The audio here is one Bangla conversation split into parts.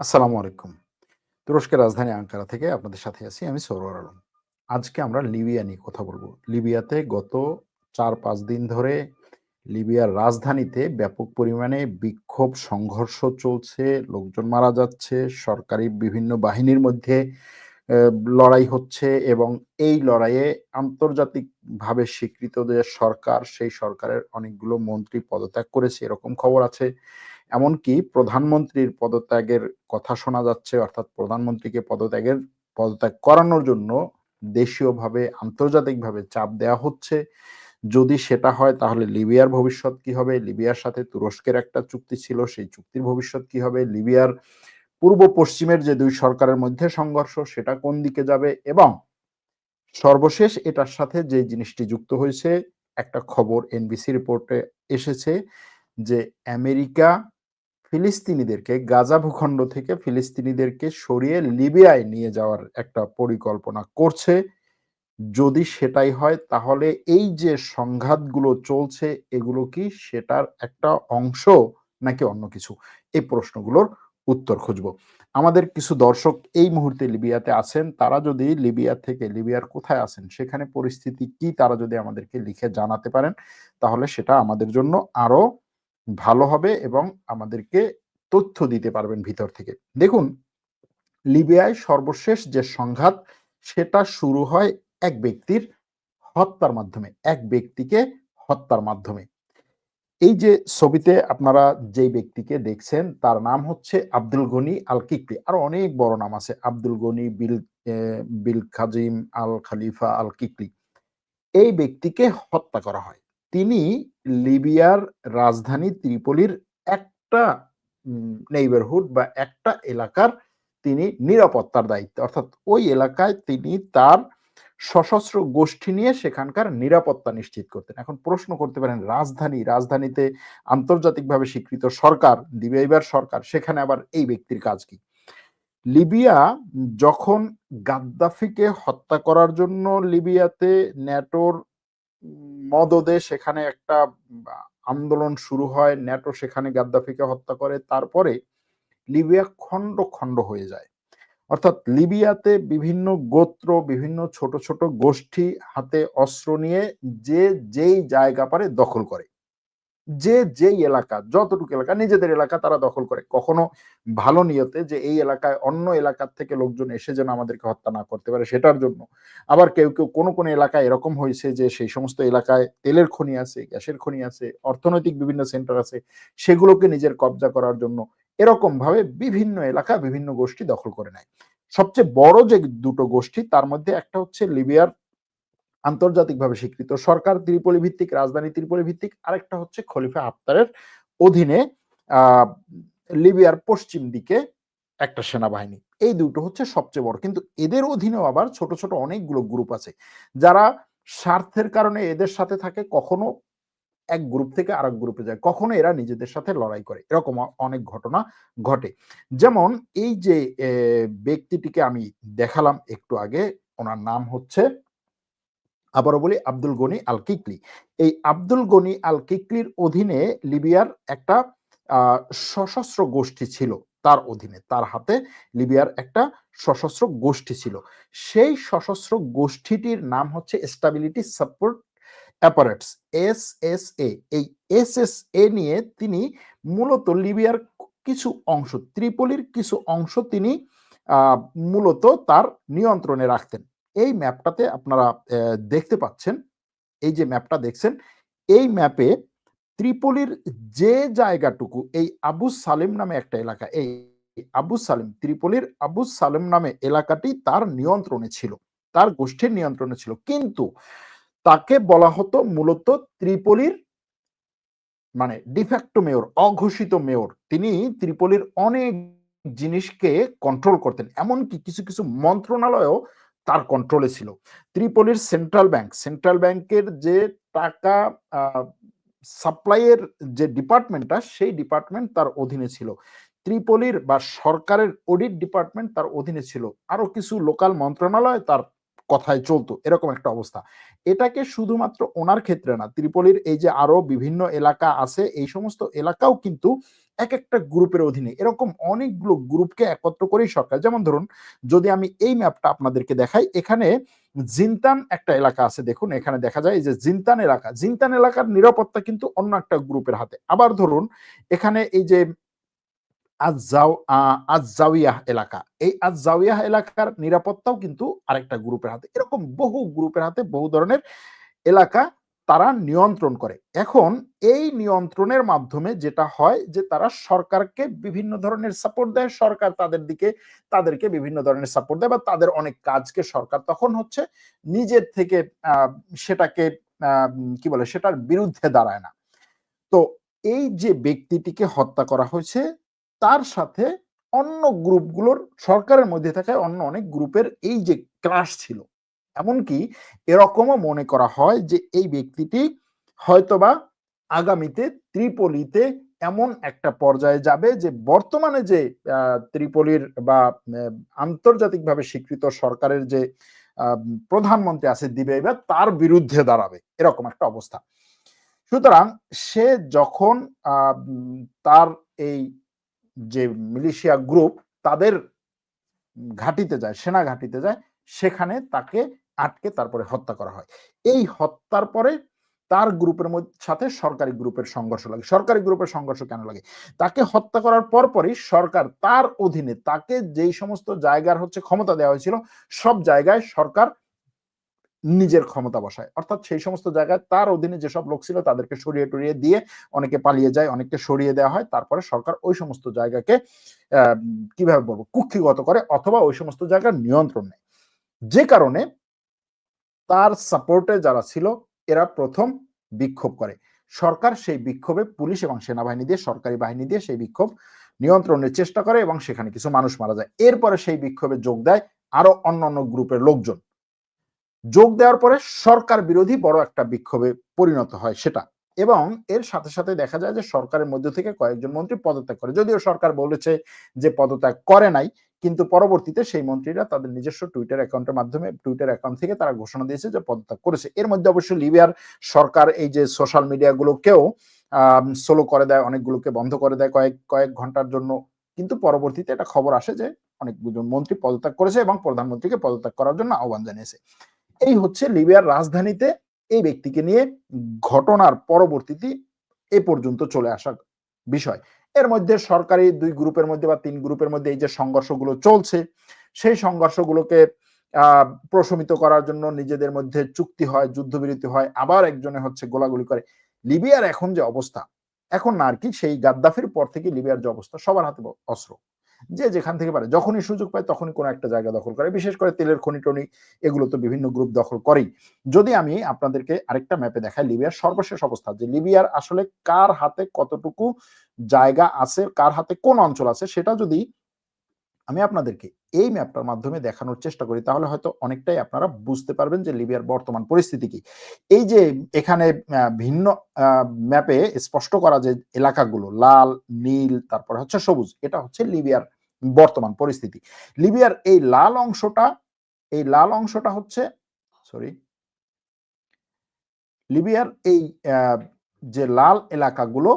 আসসালামু আলাইকুম। তুরস্কের রাজধানী আঙ্কারা থেকে আপনাদের সাথে আছি আমি সরওয়ার আলম। আজকে আমরা লিবিয়া নিয়ে কথা বলব লিবিয়াতে গত ৪-৫ দিন ধরে লিবিয়ার রাজধানীতে ব্যাপক পরিমাণে বিক্ষোভ সংঘর্ষ চলছে, লোকজন মারা যাচ্ছে, সরকারি বিভিন্ন বাহিনীর মধ্যে লড়াই হচ্ছে এবং এই লড়াইয়ে আন্তর্জাতিকভাবে স্বীকৃত যে সরকার, সেই সরকারের অনেকগুলো মন্ত্রী পদত্যাগ করেছে এরকম খবর আছে। এমনকি প্রধানমন্ত্রীর পদত্যাগের কথা শোনা যাচ্ছে অর্থাৎ প্রধানমন্ত্রীকে পদত্যাগের পদত্যাগ করানোর জন্য দেশীয়ভাবে আন্তর্জাতিকভাবে চাপ দেওয়া হচ্ছে। যদি সেটা হয় তাহলে লিবিয়ার ভবিষ্যৎ কি হবে? লিবিয়ার সাথে তুরস্কের একটা চুক্তি ছিল, সেই চুক্তির ভবিষ্যৎ কি হবে? লিবিয়ার পূর্ব পশ্চিমের যে দুই সরকারের মধ্যে সংঘর্ষ সেটা কোন দিকে যাবে? এবং সর্বশেষ এটার সাথে যে জিনিসটি যুক্ত হয়েছে একটা খবর এনবিসি রিপোর্টে এসেছে যে আমেরিকা ফিলিস্তিনিদেরকে, গাজা ভূখণ্ড থেকে ফিলিস্তিনিদেরকে সরিয়ে লিবিয়ায় নিয়ে যাওয়ার একটা পরিকল্পনা করছে। যদি সেটাই হয়, তাহলে এই যে সংঘাতগুলো চলছে, এগুলো কি সেটার একটা অংশ নাকি অন্য কিছু? এই প্রশ্নগুলোর উত্তর খুঁজব। আমাদের কিছু দর্শক এই মুহূর্তে লিবিয়াতে আছেন। তারা যদি লিবিয়া থেকে, লিবিয়ার কোথায় আছেন, সেখানে পরিস্থিতি কি, তারা যদি আমাদেরকে লিখে জানাতে পারেন, তাহলে সেটা আমাদের জন্য আরও ভালো হবে এবং আমাদেরকে তথ্য দিতে পারবেন ভিতর থেকে। দেখুন, লিবিয়ায় সর্বশেষ যে সংঘাত, সেটা শুরু হয় এক ব্যক্তির হত্যার মাধ্যমে। এক ব্যক্তিকে হত্যার মাধ্যমে। এই যে ছবিতে আপনারা যেই ব্যক্তিকে দেখছেন, তার নাম হচ্ছে আব্দুল গনি আল কিকলি। আরও অনেক বড় নাম আছে। আব্দুল গনি, বিল বিল খাজিম আল খালিফা আল কিকলি। এই ব্যক্তিকে হত্যা করা হয়। তিনি লিবিয়ার রাজধানী ত্রিপলির একটা নেইবারহুড বা একটা এলাকার তিনি নিরাপত্তার দায়িত্বে অর্থাৎ ওই এলাকায় তিনি তার সশস্ত্র গোষ্ঠী নিয়ে সেখানকার নিরাপত্তা নিশ্চিত করতেন। এখন প্রশ্ন করতে পারেন রাজধানী, রাজধানীতে আন্তর্জাতিকভাবে স্বীকৃত সরকার, লিবিয়ার সরকার সেখানে আবার এই ব্যক্তির কাজ কি? লিবিয়া যখন গাদ্দাফিকে হত্যা করার জন্য লিবিয়াতে ন্যাটোর মদদে সেখানে একটা আন্দোলন শুরু হয়। ন্যাটো সেখানে গাদ্দাফিকে হত্যা করে। তারপরে লিবিয়া খন্ড, খন্ড হয়ে যায়। অর্থাৎ লিবিয়াতে বিভিন্ন গোত্র, বিভিন্ন ছোট, ছোট গোষ্ঠী হাতে অস্ত্র নিয়ে যে যেই জায়গা পারে দখল করে। যে যেই এলাকা, যতটুকু এলাকা নিজেদের এলাকা তারা দখল করে। কখনো ভালো নিয়তে যে এই এলাকায় অন্য এলাকার থেকে লোকজন এসে যেন আমাদেরকে হত্যা না করতে পারে সেটার জন্য। আবার কেউ, কেউ কোনো, কোনো এলাকায় এরকম হয়েছে যে সেই সমস্ত এলাকায় তেলের খনি আছে, গ্যাসের খনি আছে, অর্থনৈতিক বিভিন্ন সেন্টার আছে সেগুলোকে নিজের কব্জা করার জন্য এরকমভাবে বিভিন্ন এলাকা বিভিন্ন গোষ্ঠী দখল করে নেয়। সবচেয়ে বড় যে দুটো গোষ্ঠী তার মধ্যে একটা হচ্ছে লিবিয়ার আন্তর্জাতিকভাবে স্বীকৃত সরকার ত্রিপলি ভিত্তিক, রাজধানী ত্রিপলি ভিত্তিক। আরেকটা হচ্ছে খলিফা আফতারের অধীনে লিবিয়ার পশ্চিম দিকে একটা সেনাবাহিনী। এই দুটো হচ্ছে সবচেয়ে বড়। কিন্তু এদের অধীনেও আবার ছোট, ছোট অনেকগুলো গ্রুপ আছে। যারা স্বার্থের কারণে এদের সাথে থাকে কখনো এক গ্রুপ থেকে আরেক গ্রুপে যায়। কখনো এরা নিজেদের সাথে লড়াই করে। এরকম অনেক ঘটনা ঘটে। যেমন এই যে ব্যক্তিটিকে আমি দেখালাম একটু আগে, ওনার নাম হচ্ছে আবারও বলি আব্দুল গনি আল কিকলি। এই আব্দুল গনি আল কিকলির অধীনে লিবিয়ার একটা সশস্ত্র গোষ্ঠী ছিল তার অধীনে। তার হাতে লিবিয়ার একটা সশস্ত্র গোষ্ঠী ছিল। সেই সশস্ত্র গোষ্ঠীটির নাম হচ্ছে stability support apparatus S S A এই এস এস এ নিয়ে তিনি মূলত লিবিয়ার কিছু অংশ, ত্রিপলির কিছু অংশ তিনি মূলত তার নিয়ন্ত্রণে রাখতেন। এই ম্যাপটাতে আপনারা দেখতে পাচ্ছেন, এই যে ম্যাপটা দেখছেন, এই ম্যাপে ত্রিপলির যে জায়গাটুকু এই আবু সালেম নামে একটা এলাকা, এই আবু সালেম, ত্রিপলির আবু সালেম নামে এলাকাটি তার নিয়ন্ত্রণে ছিল। তার গোষ্ঠীর নিয়ন্ত্রণে ছিল। কিন্তু তাকে বলা হতো মূলত ত্রিপলির মানে ডিফ্যাক্টো মেয়র, অঘোষিত মেয়র। তিনি ত্রিপলির অনেক জিনিসকে কন্ট্রোল করতেন। এমনকি কিছু, কিছু মন্ত্রণালয়ও তার কন্ট্রোলে ছিল। ত্রিপলির সেন্ট্রাল ব্যাংক, সেন্ট্রাল ব্যাংকের যে টাকা সাপ্লাইয়ের সাপ্লাই যে ডিপার্টমেন্টটা সেই ডিপার্টমেন্ট তার অধীনে ছিল। ত্রিপলির বা সরকারের অডিট ডিপার্টমেন্ট তার অধীনে ছিল। আরও কিছু লোকাল মন্ত্রণালয় তার কথায় চলতো, এরকম একটা অবস্থা। এটাকে শুধুমাত্র ওনার ক্ষেত্রে না, ত্রিপলির এই যে আরও বিভিন্ন এলাকা আছে, এই সমস্ত এলাকাও কিন্তু এক একটা গ্রুপের অধীনে। এরকম অনেকগুলো গ্রুপকে একত্র করেই সরকার, যেমন ধরুন, যদি আমি এই ম্যাপটা আপনাদেরকে দেখাই, এখানে জিনতান একটা এলাকা আছে, দেখুন, এখানে দেখা যায় যে জিনতান এলাকা, জিনতান এলাকার নিরাপত্তা কিন্তু অন্য একটা গ্রুপের হাতে। আবার ধরুন, এখানে এই যে আজাউিয়াহ এলাকা। এই আজাউিয়াহ এলাকার নিরাপত্তাও কিন্তু আরেকটা গ্রুপের হাতে। এরকম বহু গ্রুপের হাতে বহু ধরনের এলাকা তারা নিয়ন্ত্রণ করে। এখন এই নিয়ন্ত্রণের মাধ্যমে যেটা হয় যে, তারা সরকারকে বিভিন্ন ধরনের সাপোর্ট দেয়। সরকার তাদের দিকে, তাদেরকে বিভিন্ন ধরনের সাপোর্ট দেয় বা তাদের অনেক কাজকে সরকার তখন হচ্ছে নিজের থেকে সেটাকে কি বলে, সেটার বিরুদ্ধে দাঁড়ায় না। তো এই যে ব্যক্তিটিকে হত্যা করা হয়েছে তার সাথে অন্য গ্রুপগুলোর সরকারের মধ্যে থাকায় অন্য অনেক গ্রুপের এই যে ক্রাশ ছিল। এমনকি এরকমও মনে করা হয় যে এই ব্যক্তিটি হয়তোবা আগামীতে ত্রিপলিতে এমন একটা পর্যায়ে যাবে যে বর্তমানে যে ত্রিপলির বা আন্তর্জাতিকভাবে স্বীকৃত সরকারের যে প্রধানমন্ত্রী আছে দিবে এবার তার বিরুদ্ধে দাঁড়াবে। এরকম একটা অবস্থা। সুতরাং সে যখন তার এই যে মিলিশিয়া গ্রুপ তাদের ঘাটিতে যায়, সেনা ঘাটিতে যায়, সেখানে তাকে আটকে তারপরে হত্যা করা হয়। এই হত্যার পরে তার গ্রুপের সাথে সরকারি গ্রুপের সংঘর্ষ লাগে। সরকারি গ্রুপের সংঘর্ষ কেন লাগে? তাকে হত্যা করার পরপরই সরকার তার অধীনে তাকে যেই সমস্ত জায়গার হচ্ছে ক্ষমতা দেওয়া হয়েছিল, সব জায়গায় সরকার নিজের ক্ষমতা বসায়। অর্থাৎ সেই সমস্ত জায়গায় তার অধীনে যেসব লোক ছিল তাদেরকে সরিয়ে টরিয়ে দিয়ে অনেকে পালিয়ে যায়, অনেককে সরিয়ে দেওয়া হয়। তারপরে সরকার ওই সমস্ত জায়গাকে কীভাবে বলব, কুক্ষিগত করে অথবা ওই সমস্ত জায়গার নিয়ন্ত্রণ নেয়। যে কারণে তার সাপোর্টে যারা ছিল, এরা প্রথম বিক্ষোভ করে। সরকার সেই বিক্ষোভে পুলিশ এবং সেনাবাহিনী দিয়ে, সরকারি বাহিনী দিয়ে সেই বিক্ষোভ নিয়ন্ত্রণের চেষ্টা করে এবং সেখানে কিছু মানুষ মারা যায়। এরপরে সেই বিক্ষোভে যোগ দেয় আরও অন্যান্য গ্রুপের লোকজন। যোগ দেওয়ার পরে সরকার বিরোধী বড় একটা বিক্ষোভে পরিণত হয় সেটা। এবং এর সাথে সাথে দেখা যায় যে সরকারের মধ্যে থেকে কয়েকজন মন্ত্রী পদত্যাগ করে। যদিও সরকার বলেছে যে পদত্যাগ করে নাই, কিন্তু পরবর্তীতে সেই মন্ত্রীরা তাদের নিজস্ব টুইটার অ্যাকাউন্টের মাধ্যমে টুইটার অ্যাকাউন্ট থেকে তারা ঘোষণা দিয়েছে যে পদত্যাগ করেছে। এর মধ্যে অবশ্য লিবিয়ার সরকার এই যে সোশ্যাল মিডিয়াগুলোকেও সোলো করে দেয়, অনেকগুলোকে বন্ধ করে দেয় কয়েক কয়েক ঘণ্টার জন্য। কিন্তু পরবর্তীতে এটা খবর আসে যে অনেকজন মন্ত্রী পদত্যাগ করেছে এবং প্রধানমন্ত্রীকে পদত্যাগ করার জন্য আহ্বান জানিয়েছে। এই হচ্ছে লিবিয়ার রাজধানীতে এই ব্যক্তিকে নিয়ে ঘটনার পরবর্তীতে এ পর্যন্ত চলে আসা বিষয়। এর মধ্যে সরকারি দুই গ্রুপের মধ্যে বা তিন গ্রুপের মধ্যে এই যে সংঘর্ষগুলো চলছে, সেই সংঘর্ষগুলোকে প্রশমিত করার জন্য নিজেদের মধ্যে চুক্তি হয়, যুদ্ধবিরতি হয়, আবার একজনে হচ্ছে গোলাগুলি করে। লিবিয়ার এখন যে অবস্থা, এখন না আর কি সেই গাদ্দাফির পর থেকে লিবিয়ার যে অবস্থা, সবার হাতে অস্ত্র। যে যেখান থেকে পারে, যখনই সুযোগ পায় তখনই কোনো একটা জায়গা দখল করে। বিশেষ করে তেলের খনি টনি এগুলো তো বিভিন্ন গ্রুপ দখল করেই। যদি আমি আপনাদেরকে আরেকটা ম্যাপে দেখাই লিবিয়ার সর্বশেষ অবস্থা, যে লিবিয়ার আসলে কার হাতে কতটুকু জায়গা আছে, কার হাতে কোন অঞ্চল আছে, সেটা যদি আমি আপনাদেরকে এই ম্যাপটার মাধ্যমে দেখানোর চেষ্টা করি, তাহলে হয়তো অনেকটাই আপনারা বুঝতে পারবেন যে লিবিয়ার বর্তমান পরিস্থিতি কি। এই যে এখানে ভিন্ন ম্যাপে স্পষ্ট করা যে এলাকাগুলো, লাল, নীল, তারপরে হচ্ছে সবুজ, এটা হচ্ছে লিবিয়ার বর্তমান পরিস্থিতি। লিবিয়ার এই লাল অংশটা, এই লাল অংশটা হচ্ছে, সরি, লিবিয়ার এই যে লাল এলাকাগুলো,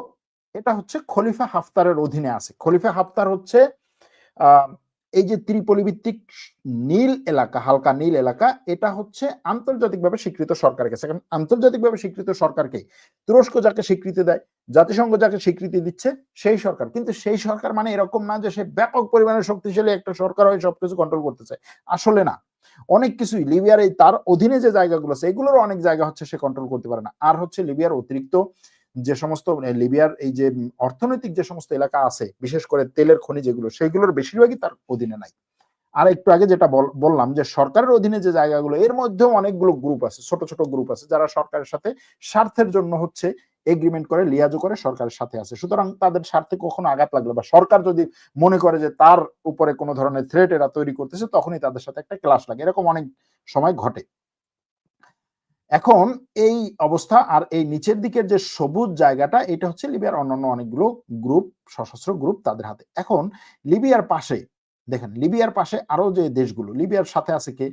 এটা হচ্ছে খলিফা হাফতারের অধীনে আছে। খলিফা হাফতার হচ্ছে এই যে ত্রিপলি ভিত্তিক নীল এলাকা, হালকা নীল এলাকা, এটা হচ্ছে আন্তর্জাতিকভাবে স্বীকৃত সরকারের কাছে কারণ আন্তর্জাতিকভাবে স্বীকৃত সরকারকে তুরস্ক যাকে স্বীকৃতি দেয়, জাতিসংঘ যাকে স্বীকৃতি দিচ্ছে, সেই সরকার। কিন্তু সেই সরকার মানে এরকম না যে সে ব্যাপক পরিমাণে শক্তিশালী একটা সরকার হয়ে সবকিছু কন্ট্রোল করতে চায় আসলে না। অনেক কিছুই লিবিয়ার এই তার অধীনে যে জায়গাগুলো আছে এগুলোর অনেক জায়গা হচ্ছে সে কন্ট্রোল করতে পারে না। আর হচ্ছে লিবিয়ার অতিরিক্ত যে সমস্ত লিবিয়ার এই যে অর্থনৈতিক যে সমস্ত এলাকা আছে, বিশেষ করে তেলের খনি যেগুলো সেগুলোর বেশিরভাগই তার অধীনে নাই। আর একটু আগে যেটা বললাম যে সরকারের অধীনে যে জায়গাগুলো, এর মধ্যেও অনেকগুলো গ্রুপ আছে, ছোট ছোট গ্রুপ আছে, যারা সরকারের সাথে স্বার্থের জন্য হচ্ছে এগ্রিমেন্ট করে লিয়াজো করে, সরকারের সাথে আছে। সুতরাং তাদের স্বার্থে কখনো আঘাত লাগলে বা সরকার যদি মনে করে যে তার উপরে কোনো ধরনের থ্রেট এরা তৈরি করতেছে, তখনই তাদের সাথে একটা ক্লাস লাগে। এরকম অনেক সময় ঘটে। এখন এই অবস্থা আর এই নিচের দিকের যে সবুজ জায়গাটা, এটা হচ্ছে লিবিয়ার অন্যান্য অনেকগুলো গ্রুপ সশস্ত্র গ্রুপ তাদের হাতে। এখন লিবিয়ার পাশে, দেখেন, লিবিয়ার পাশে আরও যে দেশগুলো, লিবিয়ার সাথে আছে কে?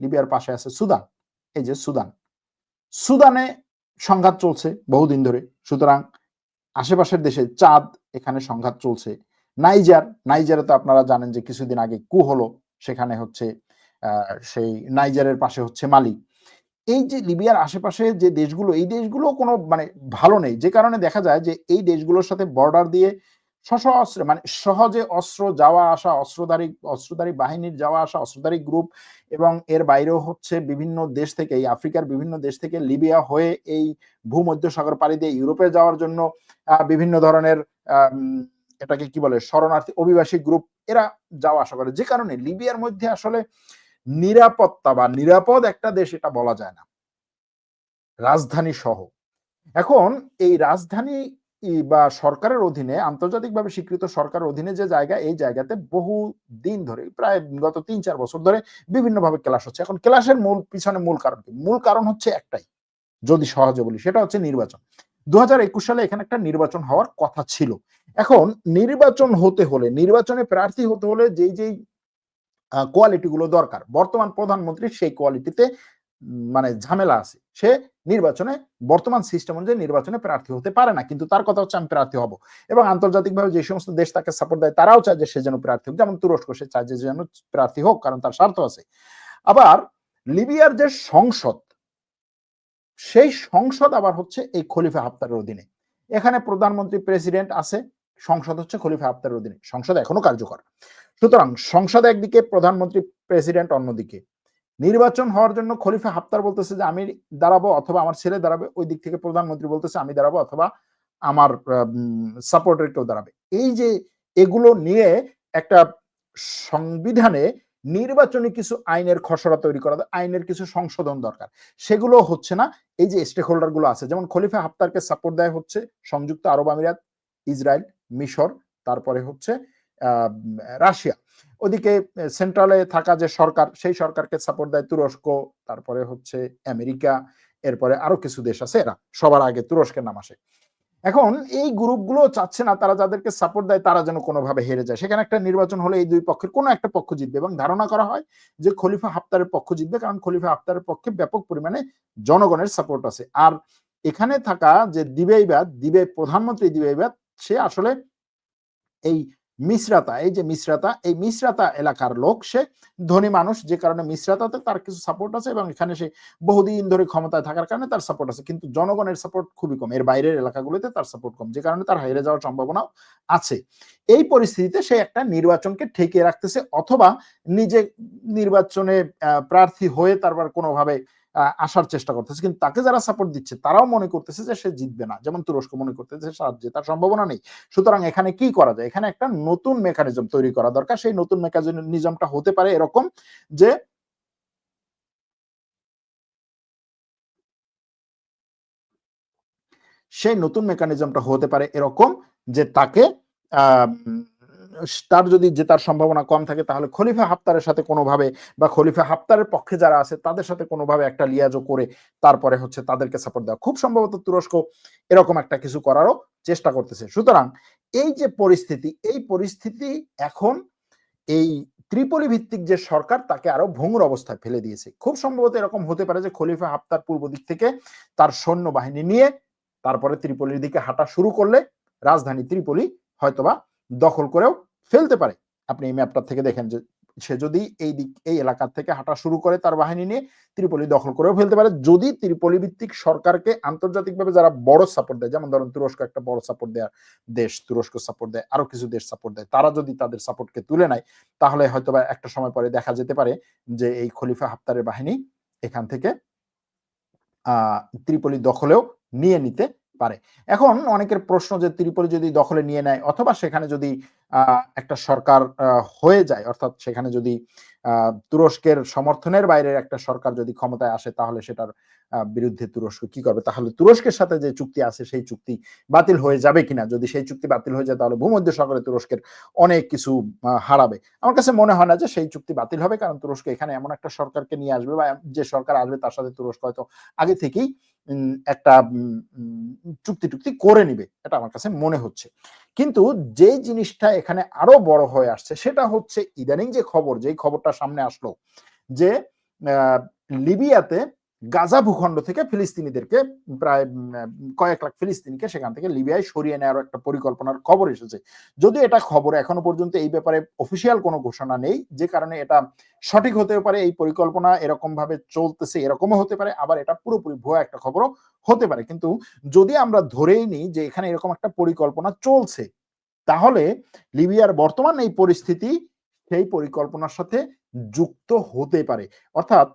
লিবিয়ার পাশে আছে সুদান। এই যে সুদান। সুদানে সংঘাত চলছে বহুদিন ধরে। সুতরাং আশেপাশের দেশে চাঁদ এখানে সংঘাত চলছে। নাইজার, নাইজারে তো আপনারা জানেন যে কিছুদিন আগে কু হলো, সেখানে হচ্ছে সেই নাইজারের পাশে হচ্ছে মালি। এই যে লিবিয়ার আশেপাশে যে দেশগুলো, এই দেশগুলো কোনো মানে ভালো নেই। যে কারণে দেখা যায় যে এই দেশগুলোর সাথে বর্ডার দিয়ে সশস্ত্র মানে সহজে অস্ত্র যাওয়া আসা, অস্ত্রধারী অস্ত্রধারী বাহিনীর যাওয়া আসা, অস্ত্রধারী গ্রুপ এবং এর বাইরেও হচ্ছে বিভিন্ন দেশ থেকে, এই আফ্রিকার বিভিন্ন দেশ থেকে লিবিয়া হয়ে এই ভূমধ্য সাগর পাড়ি দিয়ে ইউরোপে যাওয়ার জন্য বিভিন্ন ধরনের এটাকে কি বলে, শরণার্থী, অভিবাসী গ্রুপ এরা যাওয়া আসা করে। যে কারণে লিবিয়ার মধ্যে আসলে নিরাপত্তা বা নিরাপদ একটা দেশ এটা বলা যায় না। রাজধানী সহ। এখন এই রাজধানী বা সরকারের অধীনে, আন্তর্জাতিকভাবে স্বীকৃত সরকারের অধীনে যে জায়গা, এই জায়গাতে বহু দিন ধরে, প্রায় গত তিন চার বছর ধরে বিভিন্নভাবে ক্লাস হচ্ছে। এখন ক্লাসের মূল, পিছনে মূল কারণ কি? মূল কারণ হচ্ছে একটাই, যদি সহজে বলি, সেটা হচ্ছে নির্বাচন। দু হাজার একুশ সালে এখানে একটা নির্বাচন হওয়ার কথা ছিল। এখন নির্বাচন হতে হলে, নির্বাচনে প্রার্থী হতে হলে যেই যেই কোয়ালিটি গুলো দরকার। বর্তমান প্রধানমন্ত্রী সেই কোয়ালিটিতে মানে ঝামেলা আছে। সে নির্বাচনে, বর্তমান সিস্টেম অনুযায়ী নির্বাচনে প্রার্থী হতে পারে না। কিন্তু তার কথা হচ্ছে, আমি প্রার্থী হব। এবং আন্তর্জাতিকভাবে যে সমস্ত দেশ তাকে সাপোর্ট দেয়, তারাও চায় যে সে যেন প্রার্থী হোক। যেমন তুরস্ক, সে চায় যে যেন প্রার্থী হোক, কারণ তার স্বার্থ আছে। আবার লিবিয়ার যে সংসদ, সেই সংসদ আবার হচ্ছে এই খলিফা হাফতারের অধীনে। এখানে প্রধানমন্ত্রী প্রেসিডেন্ট আছে, সংসদ হচ্ছে খলিফা হাফতারের অধীনে। সংসদ এখনও কার্যকর। সুতরাং সংসদ একদিকে, প্রধানমন্ত্রী, প্রেসিডেন্ট অন্যদিকে। নির্বাচন হওয়ার জন্য খলিফা হাফতার বলতেছে যে, আমি দাঁড়াবো অথবা আমার ছেলে দাঁড়াবে, ওই দিক থেকে প্রধানমন্ত্রী বলতেছে, আমি দাঁড়াবো অথবা আমার সাপোর্টের কেউ দাঁড়াবে। এই যে এগুলো নিয়ে একটা সংবিধানে নির্বাচনী কিছু আইনের খসড়া তৈরি করা, আইনের কিছু সংশোধন দরকার। সেগুলো হচ্ছে না, এই যে স্টেক হোল্ডারগুলো আছে, যেমন খলিফা হাফতারকে সাপোর্ট দেয় হচ্ছে সংযুক্ত আরব আমিরাত, ইসরায়েল, মিশর, তারপরে হচ্ছে রাশিয়া। ওদিকে সেন্ট্রালে থাকা যে সরকার, সেই সরকারকে সাপোর্ট দেয় তুরস্ক, তারপরে হচ্ছে আমেরিকা, এরপরে আরও কিছু দেশ আছে এরা, সবার আগে তুরস্কের নাম আসে। এখন এই গ্রুপগুলো চাচ্ছে না, তারা যাদেরকে সাপোর্ট দেয়, তারা যেন কোনোভাবে হেরে যায়। সেখানে একটা নির্বাচন হলে এই দুই পক্ষের কোনো একটা পক্ষ জিতবে এবং ধারণা করা হয় যে খলিফা হাফতারের পক্ষ জিতবে, কারণ খলিফা হাফতারের পক্ষে ব্যাপক পরিমাণে জনগণের সাপোর্ট আছে। আর এখানে থাকা যে দিবেইবাদ দিবে প্রধানমন্ত্রী দিবেইবাদ সে আসলে এই মিশ্রাতা, এই যে মিশ্রাতা, এই মিশ্রাতা এলাকার লোক, সে ধনী মানুষ, যে কারণে মিশ্রাতাতে তার কিছু সাপোর্ট আছে এবং এখানে সে বহুদিন ধরে ক্ষমতায় থাকার কারণে তার সাপোর্ট আছে। কিন্তু জনগণের সাপোর্ট খুবই কম। এর বাইরের এলাকাগুলোতে তার সাপোর্ট কম, যে কারণে তার হেরে যাওয়ার সম্ভাবনাও আছে। এই পরিস্থিতিতে সে একটা নির্বাচনকে ঠেকিয়ে রাখতেছে অথবা নিজে নির্বাচনে প্রার্থী হয়ে তারপর কোনোভাবে আসার চেষ্টা করতেছে। কিন্তু তাকে যারা সাপোর্ট দিচ্ছে, তারাও মনে করতেছে যে সে জিতবে না। যেমন তুরস্ক মনে করতেছে জেতার সম্ভাবনা নেই। সুতরাং এখানে কি করা যায়? এখানে একটা নতুন মেকানিজম তৈরি করা দরকার। সেই নতুন মেকানিজমটা হতে পারে এরকম যে সেই নতুন মেকানিজমটা হতে পারে এরকম যে তাকে তার যদি জেতার সম্ভাবনা কম থাকে, তাহলে খলিফা হাফতারের সাথে কোনোভাবে বা খলিফা হাফতারের পক্ষে যারা আছে, তাদের সাথে কোনোভাবে একটা লিয়াজো করে তারপরে হচ্ছে তাদেরকে সাপোর্ট দেওয়া। খুব সম্ভবত তুরস্ক এরকম একটা কিছু করারও চেষ্টা করতেছে। সুতরাং এই যে পরিস্থিতি, এই পরিস্থিতি এখন এই ত্রিপলি ভিত্তিক যে সরকার, তাকে আরও ভঙ্গুর অবস্থায় ফেলে দিয়েছে। খুব সম্ভবত এরকম হতে পারে যে খলিফা হাফতার পূর্ব দিক থেকে তার সৈন্য বাহিনী নিয়ে তারপরে ত্রিপলির দিকে হাঁটা শুরু করলে রাজধানী ত্রিপলি হয়তোবা দখল করেও ফেলতে পারে। আপনি এই ম্যাপটা থেকে দেখেন যে সে যদি এই দিক, এই এলাকা থেকে হাঁটা শুরু করে তার বাহিনী নিয়ে ত্রিপলি দখল করেও ফেলতে পারে। যদি ত্রিপলি ভিত্তিক সরকারকে আন্তর্জাতিকভাবে যারা বড় সাপোর্ট দেয়, যেমন ধরুন তুরস্ক একটা বড় সাপোর্ট দেয় দেশ, তুরস্ক সাপোর্ট দেয় আরও কিছু দেশ সাপোর্ট দেয়, তারা যদি তাদের সাপোর্টকে তুলে নেয়, তাহলে হয়তো বা একটা সময় পরে দেখা যেতে পারে যে এই খলিফা হাফতারের বাহিনী এখান থেকে, আহ, ত্রিপলি দখলেও নিয়ে নিতে পারে। এখন অনেকের প্রশ্ন যে ত্রিপলি যদি দখলে নিয়ে নেয় অথবা সেখানে যদি একটা সরকার হয়ে যায়, অর্থাৎ সেখানে যদি তুরস্কের সমর্থনের বাইরের একটা সরকার যদি ক্ষমতায় আসে তাহলে সেটার বিরুদ্ধে তুরস্ক কি করবে? তাহলে তুরস্কের সাথে যে চুক্তি আছে সেই চুক্তি বাতিল হয়ে যাবে কিনা? যদি সেই চুক্তি বাতিল হয়ে যায় তাহলে ভূমধ্য সাগরে তুরস্কের অনেক কিছু হারাবে। আমার কাছে মনে হয় না যে সেই চুক্তি বাতিল হবে, কারণ তুরস্ক এখানে এমন একটা সরকারকে নিয়ে আসবে বা যে সরকার আসবে তার সাথে তুরস্ক হয়তো আগে থেকেই একটা চুক্তি টুক্তি করে নিবে, এটা আমার কাছে মনে হচ্ছে। কিন্তু যে জিনিসটা এখানে আরও বড় হয়ে আসছে, সেটা হচ্ছে ইদানিং যে খবর, যেই খবরটা সামনে আসলো যে লিবিয়াতে গাজা ভূখণ্ড থেকে ফিলিস্তিনিদেরকে প্রায় কয়েক লাখ ফিলিস্তিনিকে সেখান থেকে লিবিয়ায় সরিয়ে নেওয়ার একটা পরিকল্পনার খবর এসেছে। যদি এটা খবর এখনও পর্যন্ত এই ব্যাপারে অফিসিয়াল কোনো ঘোষণা নেই, যে কারণে এটা সঠিক হতেও পারে, এই পরিকল্পনা এরকম ভাবে চলতেছে, এরকমও হতে পারে, আবার এটা পুরোপুরি ভুয়া একটা খবরও হতে পারে। কিন্তু যদি আমরা ধরেই নিই যে এখানে এরকম একটা পরিকল্পনা চলছে, তাহলে লিবিয়ার বর্তমান এই পরিস্থিতি সেই পরিকল্পনার সাথে যুক্ত হতে পারে। অর্থাৎ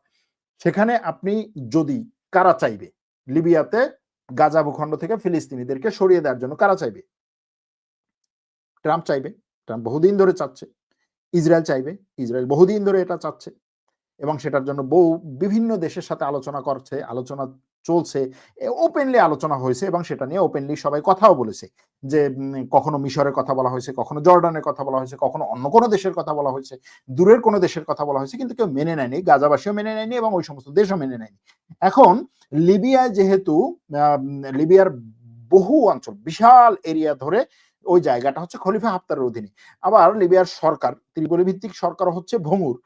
সেখানে আপনি যদি কারা চাইবে? লিবিয়াতে, গাজা ভূখণ্ড থেকে ফিলিস্তিনিদেরকে সরিয়ে দেওয়ার জন্য কারা চাইবে? ট্রাম্প চাইবে। ট্রাম্প বহুদিন ধরে চাচ্ছে। ইসরায়েল চাইবে। ইসরায়েল বহুদিন ধরে এটা চাচ্ছে এবং সেটার জন্য বহু বিভিন্ন দেশের সাথে আলোচনা করছে। আলোচনা চলছে ওপেনলি আলোচনা হয়েছে এবং সেটা নিয়ে ওপেনলি সবাই কথাও বলেছে যে কখনো মিশরের কথা বলা হয়েছে, কখনো জর্ডানের কথা বলা হয়েছে, কখনো অন্য কোনো দেশের কথা বলা হয়েছে, দূরের কোনো দেশের কথা বলা হয়েছে, কিন্তু কেউ মেনে নেয়নি, গাজাবাসীও মেনে নেয়নি এবং ওই সমস্ত দেশও মেনে নেয়নি। এখন লিবিয়ায় যেহেতু লিবিয়ার বহু অঞ্চল, বিশাল এরিয়া ধরে ওই জায়গাটা হচ্ছে খলিফা হাফতারের অধীনে। আবার লিবিয়ার সরকার ত্রিপলি ভিত্তিক সরকার হচ্ছে ভঙ্গুর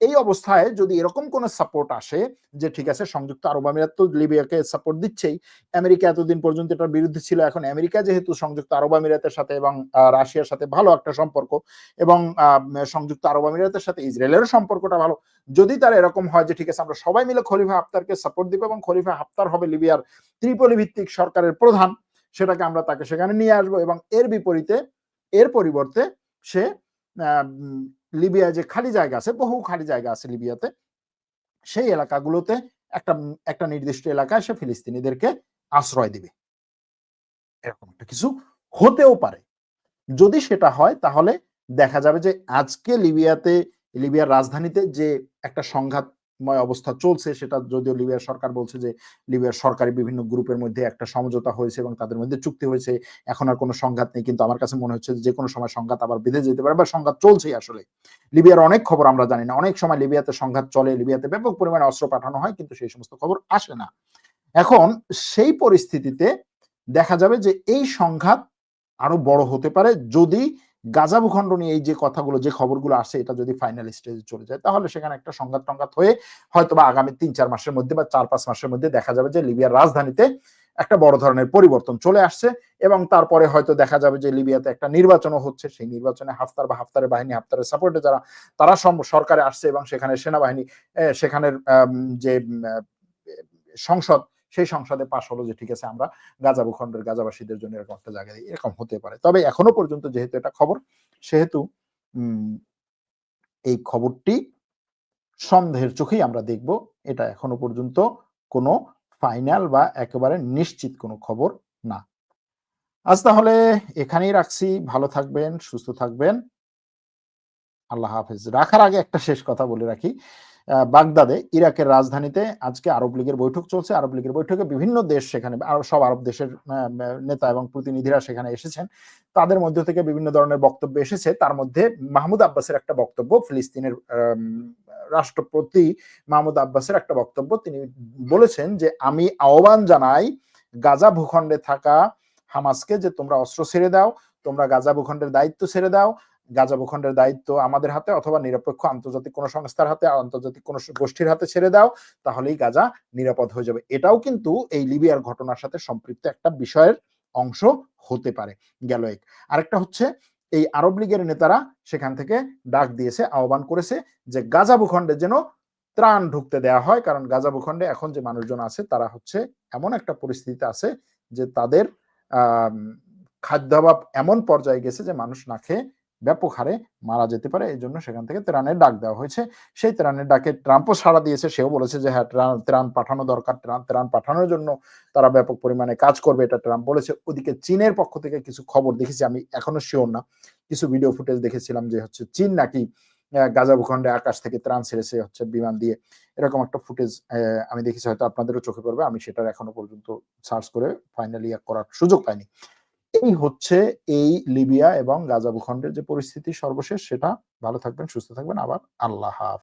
এই অবস্থায় যদি এরকম কোন সাপোর্ট আসে যে, ঠিক আছে, সংযুক্ত আরব আমিরাত তো লিবিয়াকে সাপোর্ট দিচ্ছেই। আমেরিকা এতদিন পর্যন্ত এটার বিরুদ্ধে ছিল। এখন আমেরিকা যেহেতু সংযুক্ত আরব আমিরাতের সাথে এবং রাশিয়ার সাথে ভালো একটা সম্পর্ক এবং সংযুক্ত আরব আমিরাতের সাথে ইসরায়েলের সম্পর্কটা ভালো। যদি তার এরকম হয় যে, ঠিক আছে, আমরা সবাই মিলে খলিফা হাফতারকে সাপোর্ট দিব এবং খলিফা হাফতার হবে লিবিয়ার ত্রিপলি ভিত্তিক সরকারের প্রধান, সেটাকে আমরা তাকে সেখানে নিয়ে আসব। এবং এর বিপরীতে, এর পরিবর্তে সে লিবিয়ায় যে খালি জায়গা আছে, বহু খালি জায়গা আছে লিবিয়াতে, সেই এলাকাগুলোতে একটা একটা নির্দিষ্ট এলাকায় সে ফিলিস্তিনিদেরকে আশ্রয় দিবে। এরকম একটা কিছু হতেও পারে। যদি সেটা হয়, তাহলে দেখা যাবে যে আজকে লিবিয়াতে, লিবিয়ার রাজধানীতে যে একটা সংঘাতময় অবস্থা চলছে, সেটা যদিও লিবিয়ার সরকার বলছে যে লিবিয়ার সরকারি বিভিন্ন গ্রুপের মধ্যে একটা সমঝোতা হয়েছে এবং তাদের মধ্যে চুক্তি হয়েছে। এখন আর কোনো সংঘাত নেই, কিন্তু আমার কাছে মনে হচ্ছে যে কোনো সময় সংঘাত আবার বেঁধে যেতে পারে বা সংঘাত চলছেই আসলে। লিবিয়ার অনেক খবর আমরা জানি না, অনেক সময় লিবিয়াতে সংঘাত চলে, লিবিয়াতে ব্যাপক পরিমাণে অস্ত্র পাঠানো হয়, কিন্তু সেই সমস্ত খবর আসে না। এখন সেই পরিস্থিতিতে দেখা যাবে যে এই সংঘাত আরও বড় হতে পারে যদি গাজা ভূখণ্ড নিয়ে এই যে কথাগুলো, যে খবরগুলো আসে, এটা যদি ফাইনাল স্টেজে চলে যায়, তাহলে সেখানে একটা সংঘাত টঙ্ঘাত হয়ে হয়তো বা আগামী তিন চার মাসের মধ্যে বা চার পাঁচ মাসের মধ্যে দেখা যাবে যে লিবিয়ার রাজধানীতে একটা বড় ধরনের পরিবর্তন চলে আসছে এবং তারপরে হয়তো দেখা যাবে যে লিবিয়াতে একটা নির্বাচনও হচ্ছে। সেই নির্বাচনে হাফতার বা হাফতারের বাহিনী, হাফতারের সাপোর্টে যারা, তারা সরকারে আসছে এবং সেখানে সেনাবাহিনী সেখানের যে সংসদ সেই সংসদে পাশ হলো যে, ঠিক আছে, আমরা গাজা ভূখণ্ডের গাজাবাসীদের জন্য এরকম একটা জায়গা, এরকম হতে পারে। তবে এখনও পর্যন্ত যেহেতু এটা খবর, সেহেতু এই খবরটি সন্দেহের চোখেই আমরা দেখব। এটা এখনও পর্যন্ত কোনো ফাইনাল বা একেবারে নিশ্চিত কোনো খবর না। আজ তাহলে এখানেই রাখছি। ভালো থাকবেন, সুস্থ থাকবেন। আল্লাহ হাফেজ। রাখার আগে একটা শেষ কথা বলে রাখি। বাগদাদে, ইরাকের রাজধানীতে আজকে আরব লীগের বৈঠক চলছে। আরব লীগের বৈঠকে বিভিন্ন দেশ সেখানে সব আরব দেশের নেতা এবং প্রতিনিধিরা সেখানে এসেছেন। তাদের মধ্যে থেকে বিভিন্ন ধরনের বক্তব্য এসেছে। তার মধ্যে মাহমুদ আব্বাসের একটা বক্তব্য, ফিলিস্তিনের রাষ্ট্রপতি মাহমুদ আব্বাসের একটা বক্তব্য। তিনি বলেছেন যে, আমি আহ্বান জানাই গাজা ভূখণ্ডে থাকা হামাসকে যে তোমরা অস্ত্র ছেড়ে দাও, তোমরা গাজা ভূখণ্ডের দায়িত্ব ছেড়ে দাও গাজা ভূখণ্ডের দায়িত্ব আমাদের হাতে অথবা নিরপেক্ষ আন্তর্জাতিক কোনো সংস্থার হাতে, আন্তর্জাতিক কোনো গোষ্ঠীর হাতে ছেড়ে দাও, তাহলেই গাজা নিরাপদ হয়ে যাবে। এটাও কিন্তু এই লিবিয়ার ঘটনার সাথে সম্পৃক্ত একটা বিষয়ের অংশ হতে পারে। গেল এক। আরেকটা হচ্ছে, এই আরব লীগের নেতারা সেখান থেকে ডাক দিয়েছে, আহ্বান করেছে যে গাজা ভূখণ্ডে যেন ত্রাণ ঢুকতে দেওয়া হয়, কারণ গাজা ভূখণ্ডে এখন যে মানুষজন আছে, তারা হচ্ছে এমন একটা পরিস্থিতিতে আছে যে তাদের খাদ্যাভাব এমন পর্যায়ে গেছে যে মানুষ না খেয়ে ব্যাপক হারে মারা যেতে পারে। এই জন্য সেখান থেকে ত্রাণের ডাক দেওয়া হয়েছে। সেই ত্রাণের ডাকে ট্রাম্পও সাড়া দিয়েছে। সেও বলেছে যে হ্যাঁ ত্রাণ পাঠানো দরকার। ত্রাণ ত্রাণ পাঠানোর জন্য তারা ব্যাপক পরিমাণে কাজ করবে। এটা ট্রাম্প বলেছে। ওদিকে চীনের পক্ষ থেকে কিছু খবর দেখেছি। আমি এখনও শিওর না। কিছু ভিডিও ফুটেজ দেখেছিলাম যে, হচ্ছে চীন নাকি গাজা ভূখণ্ডে আকাশ থেকে ত্রাণ ছেড়েছে, হচ্ছে বিমান দিয়ে। এরকম একটা ফুটেজ আমি দেখেছি। হয়তো আপনাদেরও চোখে পড়বে। আমি সেটার এখনও পর্যন্ত সার্চ করে ফাইনালি করার সুযোগ পাইনি। এই হচ্ছে এই লিবিয়া এবং গাজা ভূখণ্ডের যে পরিস্থিতি সর্বশেষ, সেটা ভালো থাকবেন, সুস্থ থাকবেন। আবার আল্লাহ হাফেজ।